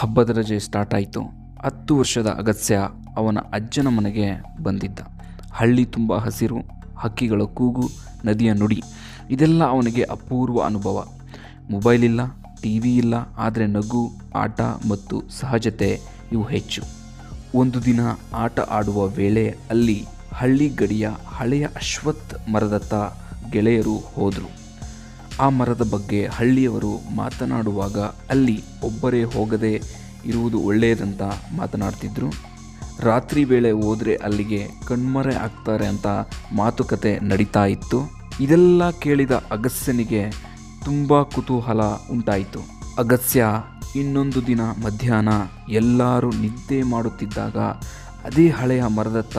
ಹಬ್ಬದ ರಜೆ ಸ್ಟಾರ್ಟ್ ಆಯಿತು. ಹತ್ತು ವರ್ಷದ ಅಗತ್ಯ ಅವನ ಅಜ್ಜನ ಮನೆಗೆ ಬಂದಿದ್ದ. ಹಳ್ಳಿ ತುಂಬ ಹಸಿರು, ಹಕ್ಕಿಗಳ ಕೂಗು, ನದಿಯ ನುಡಿ, ಇದೆಲ್ಲ ಅವನಿಗೆ ಅಪೂರ್ವ ಅನುಭವ. ಮೊಬೈಲ್ ಇಲ್ಲ ಟಿ ವಿ ಇಲ್ಲ, ಆದರೆ ನಗು, ಆಟ ಮತ್ತು ಸಹಜತೆ ಇವು ಹೆಚ್ಚು. ಒಂದು ದಿನ ಆಟ ಆಡುವ ವೇಳೆ ಅಲ್ಲಿ ಹಳ್ಳಿ ಗಡಿಯ ಹಳೆಯ ಅಶ್ವತ್ಥ ಮರದತ್ತ ಗೆಳೆಯರು ಹೋದರು. ಆ ಮರದ ಬಗ್ಗೆ ಹಳ್ಳಿಯವರು ಮಾತನಾಡುವಾಗ ಅಲ್ಲಿ ಒಬ್ಬರೇ ಹೋಗದೆ ಇರುವುದು ಒಳ್ಳೆಯದಂತ ಮಾತನಾಡ್ತಿದ್ರು. ರಾತ್ರಿ ವೇಳೆ ಹೋದರೆ ಅಲ್ಲಿಗೆ ಕಣ್ಮರೆ ಆಗ್ತಾರೆ ಅಂತ ಮಾತುಕತೆ ನಡೀತಾ ಇತ್ತು. ಇದೆಲ್ಲ ಕೇಳಿದ ಅಗಸ್ಯನಿಗೆ ತುಂಬ ಕುತೂಹಲ ಉಂಟಾಯಿತು. ಅಗಸ್ಯ ಇನ್ನೊಂದು ದಿನ ಮಧ್ಯಾಹ್ನ ಎಲ್ಲರೂ ನಿದ್ದೆ ಮಾಡುತ್ತಿದ್ದಾಗ ಅದೇ ಹಳೆಯ ಮರದತ್ತ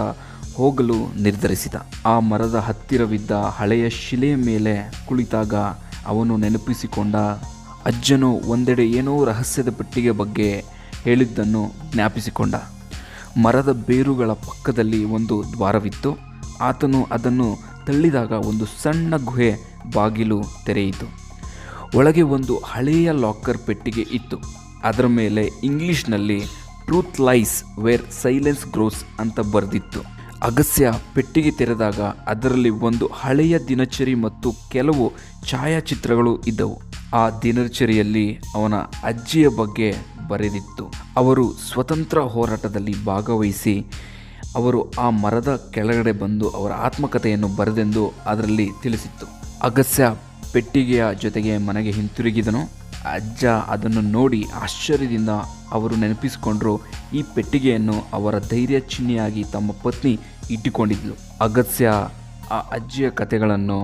ಹೋಗಲು ನಿರ್ಧರಿಸಿದ. ಆ ಮರದ ಹತ್ತಿರವಿದ್ದ ಹಳೆಯ ಶಿಲೆಯ ಮೇಲೆ ಕುಳಿತಾಗ ಅವನು ನೆನಪಿಸಿಕೊಂಡ ಅಜ್ಜನು ಒಂದೆಡೆ ಏನೋ ರಹಸ್ಯದ ಪೆಟ್ಟಿಗೆ ಬಗ್ಗೆ ಹೇಳಿದ್ದನ್ನು ಜ್ಞಾಪಿಸಿಕೊಂಡ. ಮರದ ಬೇರುಗಳ ಪಕ್ಕದಲ್ಲಿ ಒಂದು ದ್ವಾರವಿತ್ತು. ಆತನು ಅದನ್ನು ತಳ್ಳಿದಾಗ ಒಂದು ಸಣ್ಣ ಗುಹೆ ಬಾಗಿಲು ತೆರೆಯಿತು. ಒಳಗೆ ಒಂದು ಹಳೆಯ ಲಾಕರ್ ಪೆಟ್ಟಿಗೆ ಇತ್ತು. ಅದರ ಮೇಲೆ ಇಂಗ್ಲೀಷ್ನಲ್ಲಿ truth lies where silence grows ಅಂತ ಬರೆದಿತ್ತು. ಅಗಸ್ಯ ಪೆಟ್ಟಿಗೆ ತೆರೆದಾಗ ಅದರಲ್ಲಿ ಒಂದು ಹಳೆಯ ದಿನಚರಿ ಮತ್ತು ಕೆಲವು ಛಾಯಾಚಿತ್ರಗಳು ಇದ್ದವು. ಆ ದಿನಚರಿಯಲ್ಲಿ ಅವನ ಅಜ್ಜಿಯ ಬಗ್ಗೆ ಬರೆದಿತ್ತು. ಅವರು ಸ್ವತಂತ್ರ ಹೋರಾಟದಲ್ಲಿ ಭಾಗವಹಿಸಿ, ಅವರು ಆ ಮರದ ಕೆಳಗಡೆ ಬಂದು ಅವರ ಆತ್ಮಕಥೆಯನ್ನು ಬರೆದೆಂದು ಅದರಲ್ಲಿ ತಿಳಿಸಿತ್ತು. ಅಗಸ್ಯ ಪೆಟ್ಟಿಗೆಯ ಜೊತೆಗೆ ಮನೆಗೆ ಹಿಂತಿರುಗಿದನು. ಅಜ್ಜ ಅದನ್ನು ನೋಡಿ ಆಶ್ಚರ್ಯದಿಂದ ಅವರು ನೆನಪಿಸಿಕೊಂಡರು, ಈ ಪೆಟ್ಟಿಗೆಯನ್ನು ಅವರ ಧೈರ್ಯ ಚಿಹ್ನೆಯಾಗಿ ತಮ್ಮ ಪತ್ನಿ ಇಟ್ಟುಕೊಂಡಿದ್ಲು. ಅಗತ್ಯ ಆ ಅಜ್ಜಿಯ ಕಥೆಗಳನ್ನು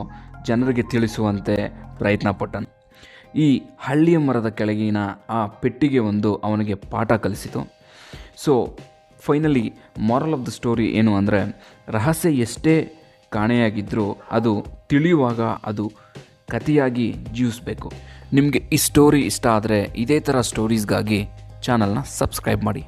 ಜನರಿಗೆ ತಿಳಿಸುವಂತೆ ಪ್ರಯತ್ನ ಪಟ್ಟನು. ಈ ಹಳ್ಳಿಯ ಮರದ ಕೆಳಗಿನ ಆ ಪೆಟ್ಟಿಗೆ ಒಂದು ಅವನಿಗೆ ಪಾಠ ಕಲಿಸಿತು. So finally moral of the story ಏನು ಅಂದರೆ, ರಹಸ್ಯ ಎಷ್ಟೇ ಕಾಣೆಯಾಗಿದ್ದರೂ ಅದು ತಿಳಿಯುವಾಗ ಅದು ಕಥೆಯಾಗಿ ಜೀವಿಸಬೇಕು. ನಿಮಗೆ ಈ ಸ್ಟೋರಿ ಇಷ್ಟ ಆದರೆ ಇದೇ ಥರ ಸ್ಟೋರೀಸ್ಗಾಗಿ ಚಾನಲ್ನ ಸಬ್ಸ್ಕ್ರೈಬ್ ಮಾಡಿ.